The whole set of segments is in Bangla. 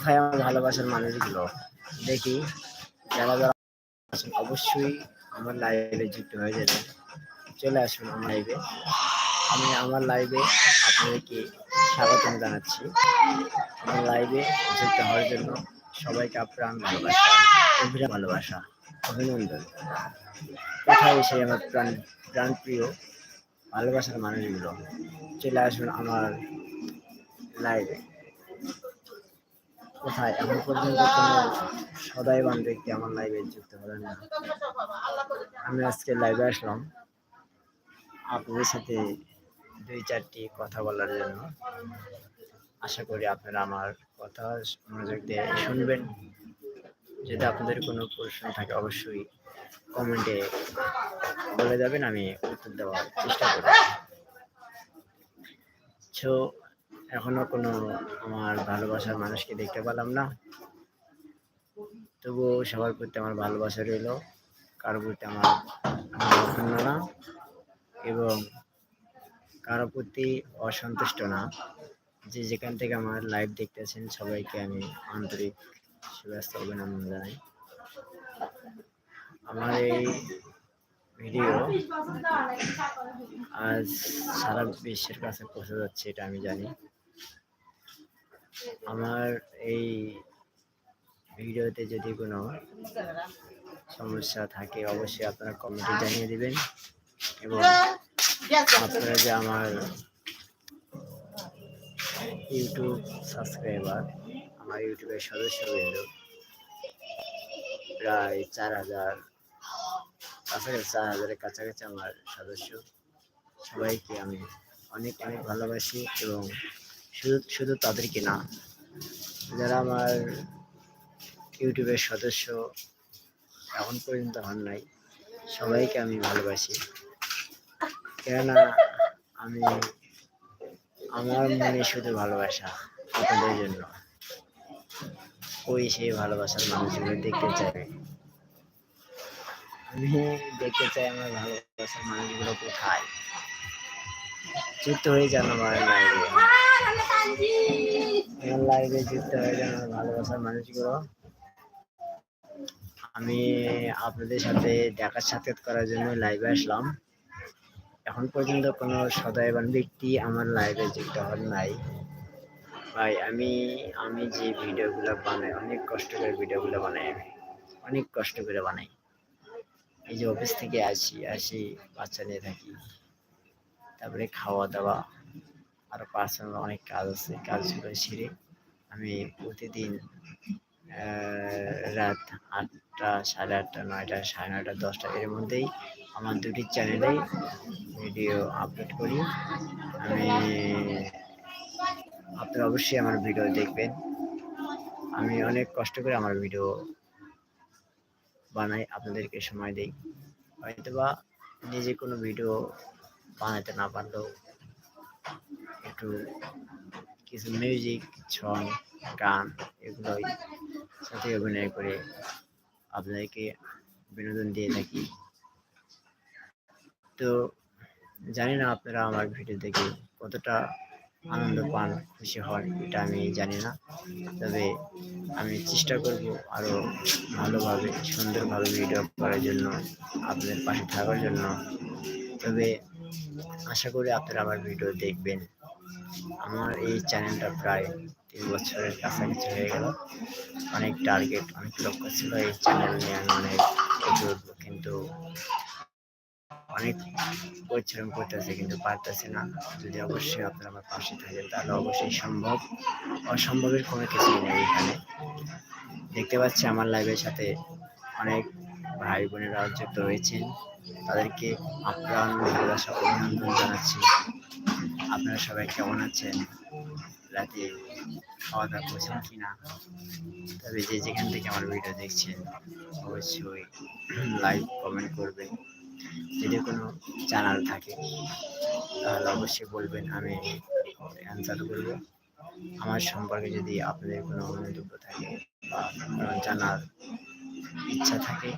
কোথায় আমার ভালোবাসার মানুষগুলো? দেখি, যারা যারা অবশ্যই আমার লাইভে যুক্ত হয়ে যাবে। চলে আসুন আমার লাইভে আমি আমার লাইভে আপনাদেরকে স্বাগতম জানাচ্ছি। আমার লাইভে যুক্ত হওয়ার জন্য সবাইকে আপ্রাণ ভালোবাসা অভিরা ভালোবাসা, অভিনন্দন। কোথায় এসে আমার প্রাণ, প্রাণপ্রিয়, ভালোবাসার মানুষগুলো? চলে আসুন আমার লাইভে কোথায়? এখন পর্যন্ত কোনো সদাইবান ব্যক্তি আমার লাইভে যুক্ত হলেন না? আমি আজকে লাইভে আসলাম। আপনাদের সাথে দুই চারটি কথা বলার জন্য। আশা করি আপনারা আমার কথা মনোযোগ দিয়ে শুনবেন। যদি আপনাদের কোনো প্রশ্ন থাকে, অবশ্যই কমেন্টে বলে যাবেন, আমি উত্তর দেওয়ার চেষ্টা করব। সো এখনও কোনো আমার ভালোবাসার মানুষকে দেখতে পেলাম না। তবুও সবার প্রতি আমার ভালোবাসা রইল, কারও প্রতি আমার মনোক্ষুণ্ণ না এবং কারও প্রতি অসন্তুষ্ট না। যে যেখান থেকে আমার লাইভ দেখতেছেন, সবাইকে আমি আন্তরিক শুভেচ্ছা, অভিনন্দন জানাই। আমার এই ভিডিও আজ সারা বিশ্বের কাছে পৌঁছে যাচ্ছে এটা আমি জানি। আমার এই ভিডিওতে যদি কোনো সমস্যা থাকে, অবশ্যই আপনারা কমেন্টে জানিয়ে দিবেন। এবং আপনারা যে আমার ইউটিউব সাবস্ক্রাইবার আমার ইউটিউবের সদস্য সদস্যবৃন্দ প্রায় চার হাজার, কাছাকাছি চার হাজারের কাছাকাছি আমার সদস্য। সবাইকে আমি অনেক অনেক ভালোবাসি এবং শুধু শুধু তাদেরকে না। যারা আমার ইউটিউবের সদস্য, এখন পর্যন্ত হন নাই। সবাইকে আমি ভালোবাসি। কেননা আমি, আমার মনে শুধু ভালোবাসা আপনাদের জন্য। ওই সেই ভালোবাসার মানুষগুলো দেখতে চাই। আমি দেখতে চাই আমার ভালোবাসার মানুষগুলো কোথায়। যুক্ত হয়ে যান আমার আমার লাইভে যুক্ত হয়ে আমার ভালোবাসার মানুষগুলো, আমি আপনাদের সাথে দেখা সাক্ষাৎ করার জন্য লাইভে আসলাম। এখন পর্যন্ত কোনো সদয়বান ব্যক্তি আমার লাইভে যুক্ত হন নাই। ভাই, আমি আমি যে ভিডিওগুলো বানাই, অনেক কষ্ট করে ভিডিওগুলো বানাই আমি। অনেক কষ্ট করে বানাই। এই যে অফিস থেকে আসি আসি, বাচ্চা নিয়ে থাকি। তারপরে খাওয়া দাওয়া আরও পার্সোনাল অনেক কাজ আছে কাজগুলো সেরে আমি প্রতিদিন রাত আটটা সাড়ে আটটা, নয়টা সাড়ে নয়টা, দশটা এর মধ্যেই আমার দুটি চ্যানেলেই ভিডিও আপলোড করি। আমি, আপনারা অবশ্যই আমার ভিডিও দেখবেন। আমি অনেক কষ্ট করে আমার ভিডিও বানাই, আপনাদেরকে সময় দিই। হয়তোবা নিজে কোনো ভিডিও বানাতে না পারলেও একটু কিছু মিউজিক সং গান এগুলোই সাথে অভিনয় করে আপনাদেরকে বিনোদন দিয়ে থাকি। তো জানি না আপনারা আমার ভিডিও দেখে কতটা আনন্দ পান, খুশি হন, এটা আমি জানি না। তবে আমি চেষ্টা করব আরও ভালোভাবে, সুন্দরভাবে ভিডিও করার জন্য, আপনাদের পাশে থাকার জন্য। তবে আশা করি আপনারা আমার ভিডিও দেখবেন। আমার এই চ্যানেলটা প্রায় তিন বছরের কাছাকাছি হয়ে গেল। অনেক টার্গেট অনেক লক্ষ্য ছিল এই চ্যানেল নিয়ে আমি অনেক কিন্তু অনেক পরিশ্রম করতেছে, কিন্তু পারতেছে না। যদি অবশ্যই আপনারা আমার পাশে থাকেন, তাহলে অবশ্যই সম্ভব। অসম্ভবের কোনো কিছু নেই এখানে। দেখতে পাচ্ছি আমার লাইভের সাথে অনেক ভাই বোনেরা যুক্ত রয়েছেন। তাদেরকে আপ্রাণ ভালোবাসা, অভিনন্দন জানাচ্ছি। আপনারা সবাই কেমন আছেন? রাতে খাওয়া দাওয়া করছেন কি না তবে যে যেখান থেকে আমার ভিডিও দেখছেন, অবশ্যই লাইক কমেন্ট করবেন। যদি কোনো জানার থাকে, তাহলে অবশ্যই বলবেন, আমি অ্যান্সার করব। আমার সম্পর্কে যদি আপনাদের কোনো মন্তব্য থাকে বা কোনো জানার ইচ্ছা থাকে,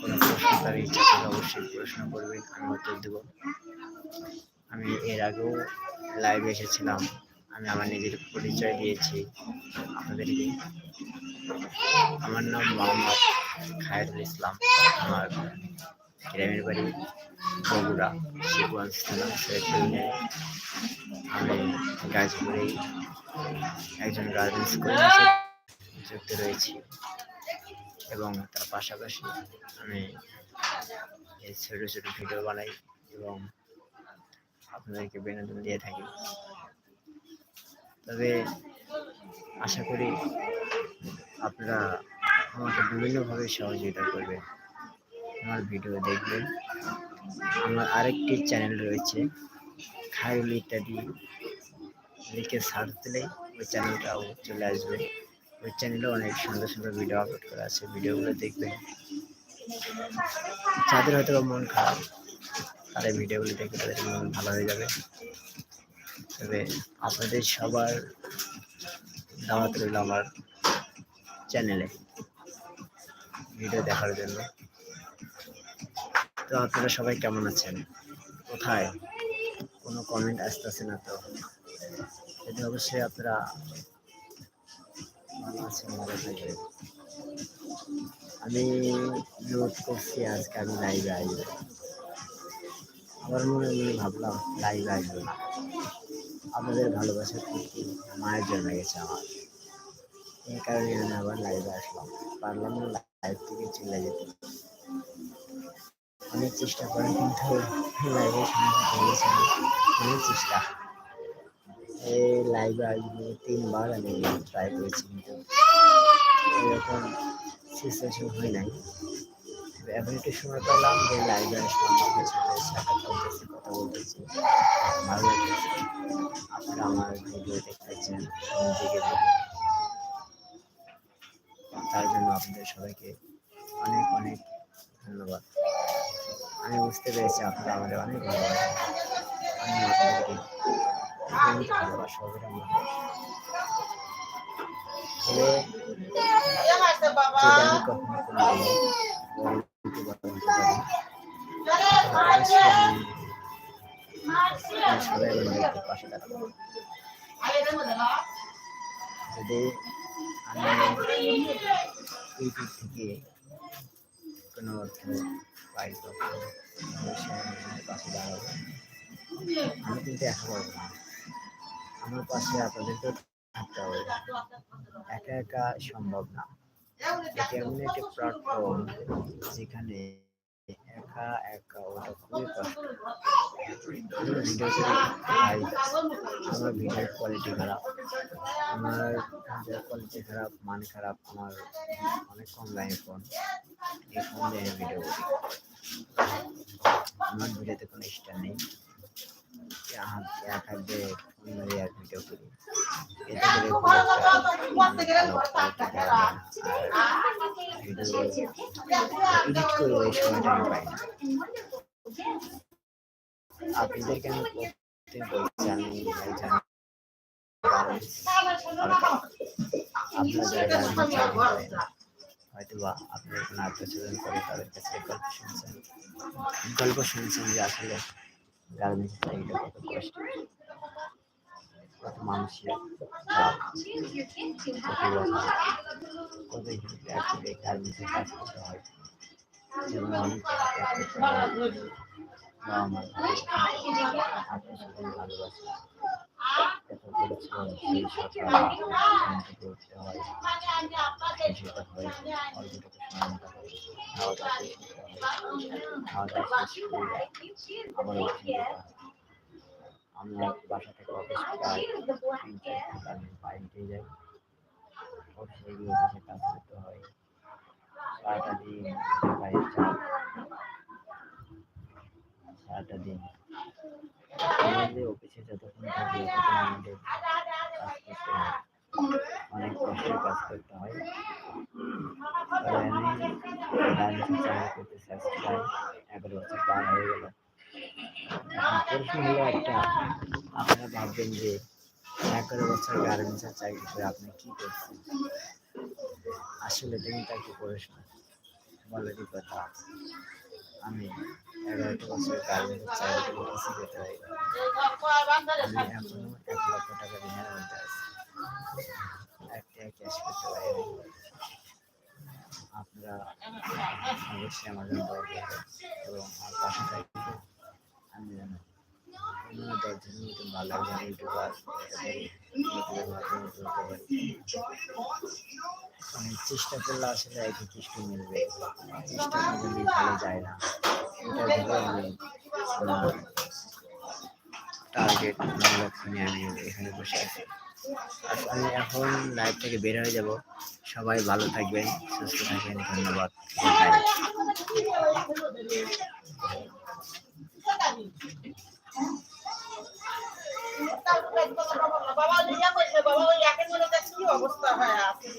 কোনো প্রশ্ন করার ইচ্ছা থাকে, অবশ্যই প্রশ্ন করবেন, আমি উত্তর দেব। আমি এর আগেও লাইভে এসেছিলাম। আমি আমার নিজের পরিচয় দিয়েছি আপনাদেরকে। আমার নাম মোহাম্মদ খায়রুল ইসলাম। আমার গ্রামের বাড়ি বগুড়া, শিবগঞ্জ থানা সৈয়দপুর আমি গাজপুরে একজন গার্মেন্টস কর্মী যুক্ত রয়েছি এবং তার পাশাপাশি আমি ছোটো ছোটো ভিডিও বানাই এবং আপনাদেরকে বিনোদন দিয়ে থাকি। তবে আশা করি আপনারা আমাকে বিভিন্নভাবে সহযোগিতা করবেন। আমার ভিডিও দেখবেন। আমার আরেকটি চ্যানেল রয়েছে, খায়রুল ইত্যাদি। লিখে সার্চ দিলেই ওই চ্যানেলটাও চলে আসবে। ওই চ্যানেলে অনেক সুন্দর সুন্দর ভিডিও আপলোড করা আছে, ভিডিওগুলো দেখবেন। যাদের হয়তো মন খারাপ তারা এই ভিডিওগুলো দেখে তাদের মন ভালো হয়ে যাবে। তবে আপনাদের সবার দাওয়াত রইল আমার চ্যানেলে ভিডিও দেখার জন্য। তো আপনারা সবাই কেমন আছেন? কোথায়? কোনো কমেন্ট আসতেছে না তো? যদি অবশ্যই আপনারা ভালো আছেন, ভালো থাকবেন। আমি নোট করছি আজকে আমি লাইভে আসব। আমার মনে মনে ভাবলাম লাইভ আসব না। আপনাদের ভালোবাসা থেকে মায়ের জন্য গেছে আমার। এই কারণে আমি আবার লাইভে আসলাম। পারলাম না লাইভ থেকে চলে যেতে। অনেক চেষ্টা করে কিন্তু লাইভে হয়েছিল অনেক চেষ্টা। এই লাইভে আসব তিনবার আমি ট্রাই করেছি কিন্তু এরকম সিচুয়েশন হয় নাই। এখন একটু সময় পেলাম যে আসলাম আপনার সাথে সাক্ষাৎ করতেছি কথা বলতেছি। ভালো লাগতেছে। আপনারা আমার ভিডিও দেখতেছেন, নিজেকে তার জন্য আপনাদের সবাইকে অনেক অনেক ধন্যবাদ। আমি বুঝতে পেরেছি আপনারা আমাদের অনেক ভালোবাসেন। আমি আপনাদেরকে অনেক কোনো তাহলে অবশ্যই আমি আপনার সবাই পাশে থেকে কোনো অর্থ পাশে কিন্তু একা না আমার পাশে থাকতে হবে একা একা সম্ভব না। এমন একটি প্ল্যাটফর্ম যেখানে একা একা ওটা খুবই ভিডিও ভাই আমার ভিডিওর কোয়ালিটি খারাপ আমার ভিডিওর কোয়ালিটি খারাপ মান খারাপ আমার অনেক কম দামি ফোন এই ফোন দিয়ে ভিডিও করি আমার ভিডিওতে কোনো স্টার নেই এক হাত দিয়ে আর ভিডিও করে ভিডিও এডিট করব এই সময়টা আমি হয়তো বা আপনার কোনো করে তাদের কাছে গল্প শুনছেন? গল্প শুনছেন যে আসলে গার্মেন্টস কষ্ট। কত মানুষের চাপ প্রতিবন্ধা কত কিছু ত্যাগ করে গার্মেন্টসের কাজ করতে হয় যেমন অনেক কিছু ত্যাগ করতে হয় বাবা মার আত্মীয় স্বজন ভালোবাসে এত পরিশ্রম সেই সকাল ঘুমতে উঠতে হয় সেই সেটা হয় অল্পটুকু সময় মতো হয় খাওয়া দাওয়া শেষ করতে হয় খাওয়া দাওয়া শেষ করে আবার উঠে যেতে হয় আমরা বাসা থেকে অফিস প্রায় যাই। অফিসে গিয়ে অফিসে কাজ করতে হয়। সারাটা দিন বাইরের চাপ সারাটা দিন। অফিসে যতক্ষণ থাকি ততক্ষণ আমাদের কাজ করতে হয়। অনেক কষ্টের কাজ করতে হয়। আমি গার্মেন্টসে চাকরি করতেছি আজকে এগারো বছর পার হয়ে গেল। প্রশ্ন হলো একটা আপনারা ভাববেন যে এগারো বছর গার্মেন্টসের চাকরি করে আপনি কি করছেন? আসলে দিনটা কি পড়াশোনা বলারই কথা? আমি এগারোটা বছর গার্মেন্টের চাকরি করে কিছু করতে পারি? আমি এখনও এক লক্ষ টাকা ঋণের মধ্যে আছি। একটা ক্যাশ করতে পারি আপনারা অবশ্যই আমার জন্য মানে চেষ্টা করলে আসলে একই কিছু মিলবে চেষ্টা করলে ভালো যায় না এটা ভেবে আমি টার্গেট লক্ষ্য নিয়ে আমি এখানে বসে আছি আসলে এখন লাইভ থেকে বের হয়ে যাব সবাই ভালো থাকবেন সুস্থ থাকবেন ধন্যবাদ Good night. বাবা লিয়া কইছে বাবা ওই একের মনে কি অবস্থা হয়